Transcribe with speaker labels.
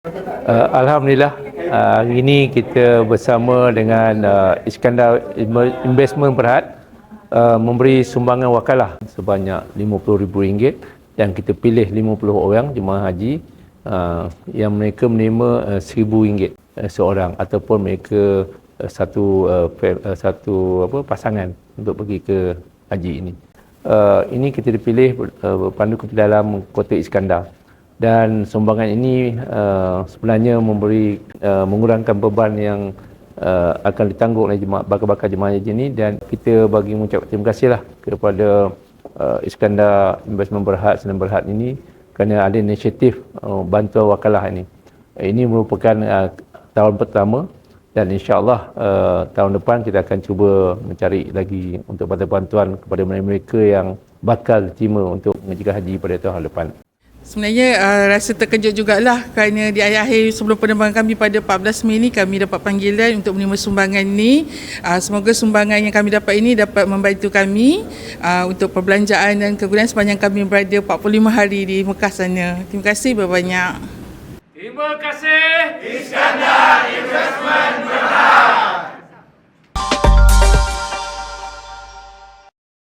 Speaker 1: Uh, Alhamdulillah uh, hari ini kita bersama dengan uh, Iskandar Investment Berhad uh, memberi sumbangan wakalah sebanyak RM50,000 dan kita pilih 50 orang jemaah haji uh, yang mereka menerima uh, RM1,000 uh, seorang ataupun mereka uh, satu uh, uh, satu apa pasangan untuk pergi ke haji ini. Uh, ini kita dipilih uh, berpandu ke dalam kota Iskandar dan sumbangan ini uh, sebenarnya memberi uh, mengurangkan beban yang uh, akan ditanggung oleh jemaah bakal-bakal jemaah haji ini dan kita bagi mengucap terima kasihlah kepada uh, Iskandar Investment Berhad Senam Berhad ini kerana ada inisiatif uh, bantuan wakalah ini. Ini merupakan uh, tahun pertama dan insya-Allah uh, tahun depan kita akan cuba mencari lagi untuk bantuan kepada mereka yang bakal diterima untuk mengajukan haji pada tahun depan.
Speaker 2: Sebenarnya uh, rasa terkejut jugalah kerana di akhir-akhir sebelum penerbangan kami pada 14 Mei ni kami dapat panggilan untuk menerima sumbangan ni. Uh, semoga sumbangan yang kami dapat ini dapat membantu kami uh, untuk perbelanjaan dan kegunaan sepanjang kami berada 45 hari di Mekah sana. Terima kasih banyak-banyak.
Speaker 3: Terima kasih. Iskandar.